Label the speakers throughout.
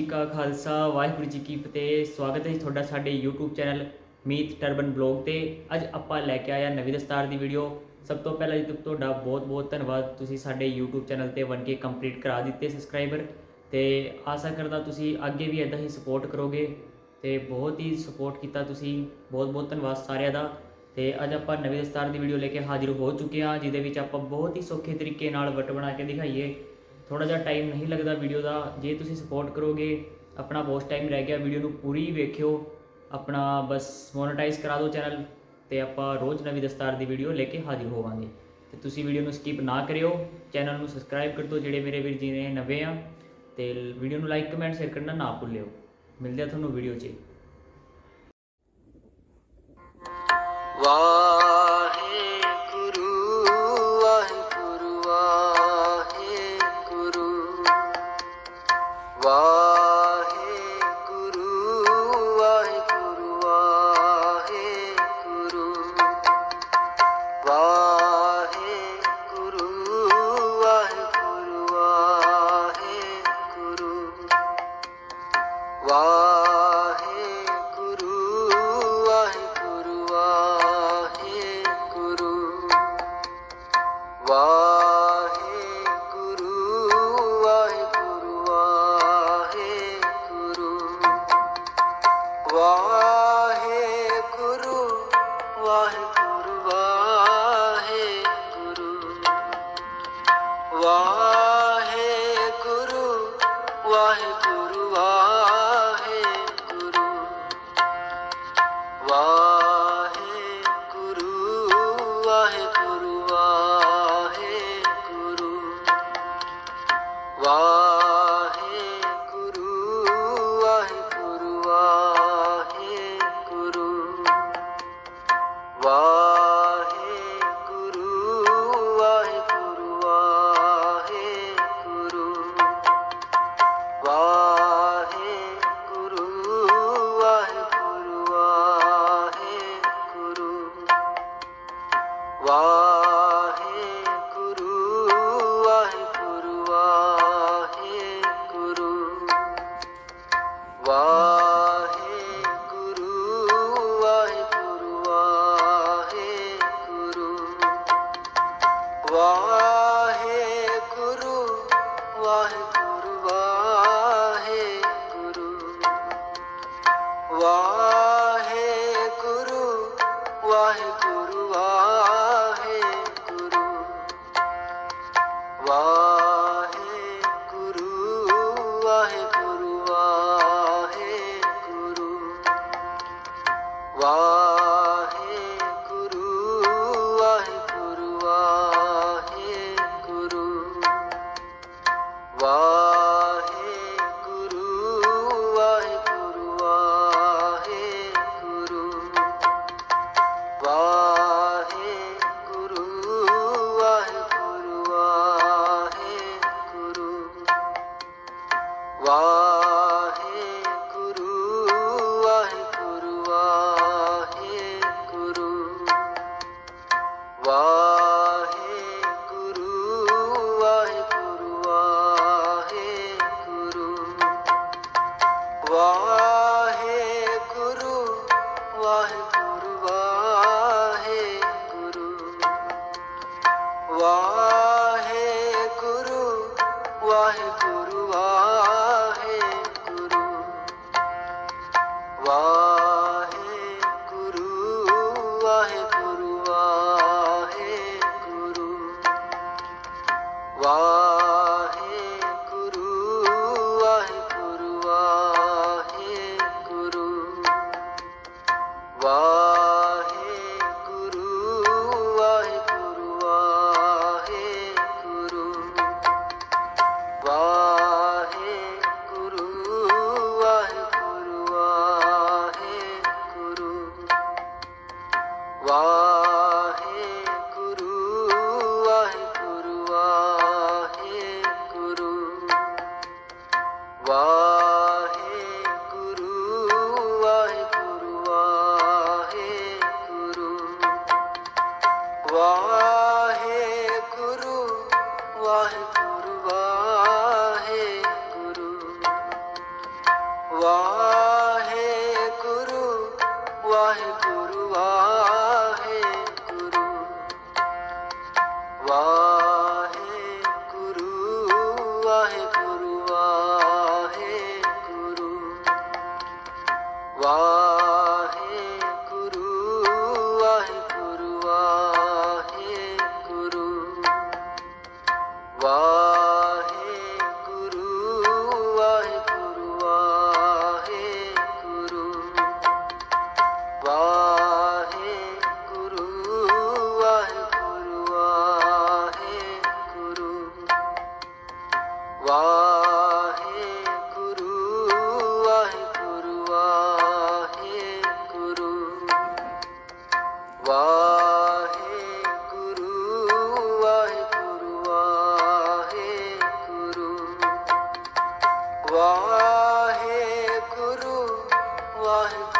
Speaker 1: ਜੀ ਕਾ ਖਾਲਸਾ, ਵਾਹਿਗੁਰੂ ਜੀ ਕੀ ਫਤਿਹ। ਸਵਾਗਤ ਹੈ ਜੀ ਤੁਹਾਡਾ ਸਾਡੇ YouTube channel Meet turban blog ਤੇ। ਅੱਜ ਆਪਾਂ ਲੈ ਕੇ ਆਇਆ ਨਵੀਂ ਦਸਤਾਰ ਦੀ ਵੀਡੀਓ। ਸਭ ਤੋਂ ਪਹਿਲਾਂ ਜੀ ਤੁਹਾਡਾ ਬਹੁਤ-ਬਹੁਤ ਧੰਨਵਾਦ। ਤੁਸੀਂ ਸਾਡੇ YouTube ਚੈਨਲ ਤੇ 1k ਕੰਪਲੀਟ ਕਰਾ ਦਿੱਤੇ ਸਬਸਕ੍ਰਾਈਬਰ। ਤੇ ਆਸ਼ਾ ਕਰਦਾ ਤੁਸੀਂ ਅੱਗੇ ਵੀ ਇਦਾਂ ਹੀ ਸਪੋਰਟ ਕਰੋਗੇ। ਤੇ ਬਹੁਤ ਹੀ ਸਪੋਰਟ ਕੀਤਾ ਤੁਸੀਂ। ਬਹੁਤ-ਬਹੁਤ ਧੰਨਵਾਦ ਸਾਰਿਆਂ ਦਾ। ਤੇ ਅੱਜ ਆਪਾਂ ਨਵੀਂ ਦਸਤਾਰ ਦੀ ਵੀਡੀਓ ਲੈ ਕੇ ਹਾਜ਼ਰ ਹੋ ਚੁੱਕੇ ਹਾਂ, ਜਿਹਦੇ ਵਿੱਚ ਆਪਾਂ ਬਹੁਤ ਹੀ ਸੌਖੇ ਤਰੀਕੇ ਨਾਲ ਵਟ ਬਣਾ ਕੇ ਦਿਖਾਈਏ। ਥੋੜਾ ਜਿਹਾ ਟਾਈਮ ਨਹੀਂ ਲੱਗਦਾ ਵੀਡੀਓ ਦਾ, ਜੇ ਤੁਸੀਂ ਸਪੋਰਟ ਕਰੋਗੇ, ਆਪਣਾ ਬਹੁਤ ਟਾਈਮ ਰਹਿ ਗਿਆ ਵੀਡੀਓ ਨੂੰ ਪੂਰੀ ਵੇਖਿਓ, ਆਪਣਾ ਬਸ ਮੋਨੇਟਾਈਜ਼ ਕਰਾ ਦਿਓ ਚੈਨਲ ਤੇ ਆਪਾਂ ਰੋਜ਼ ਨਵੀਂ ਦਸਤਾਰ ਦੀ ਵੀਡੀਓ ਲੈ ਕੇ ਹਾਜ਼ਰ ਹੋਵਾਂਗੇ। ਤੇ ਤੁਸੀਂ ਵੀਡੀਓ ਨੂੰ ਸਕਿਪ ਨਾ ਕਰਿਓ ਚੈਨਲ ਨੂੰ ਸਬਸਕ੍ਰਾਈਬ ਕਰ ਦਿਓ, ਜਿਹੜੇ ਮੇਰੇ ਵੀਰ ਜੀ ਨੇ ਨਵੇਂ ਆ, ਤੇ ਵੀਡੀਓ ਨੂੰ ਲਾਈਕ ਕਮੈਂਟ ਸ਼ੇਅਰ ਕਰਨਾ ਨਾ ਭੁੱਲਿਓ। ਮਿਲਦੇ ਆ ਤੁਹਾਨੂੰ ਵੀਡੀਓ 'ਚ। ਵਾਹ। was. life. वाहिगुरु الله Lord.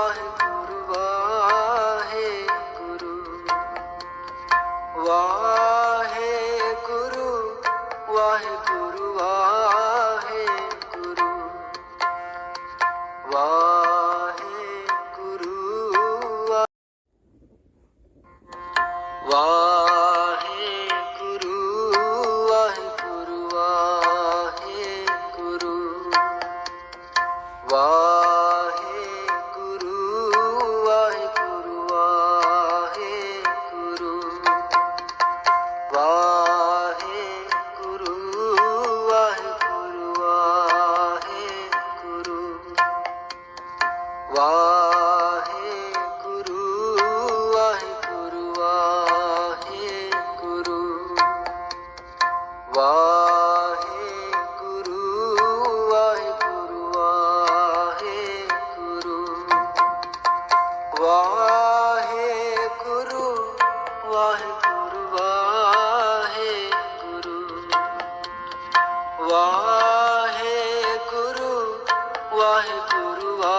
Speaker 1: heart. वाहे गुरुवा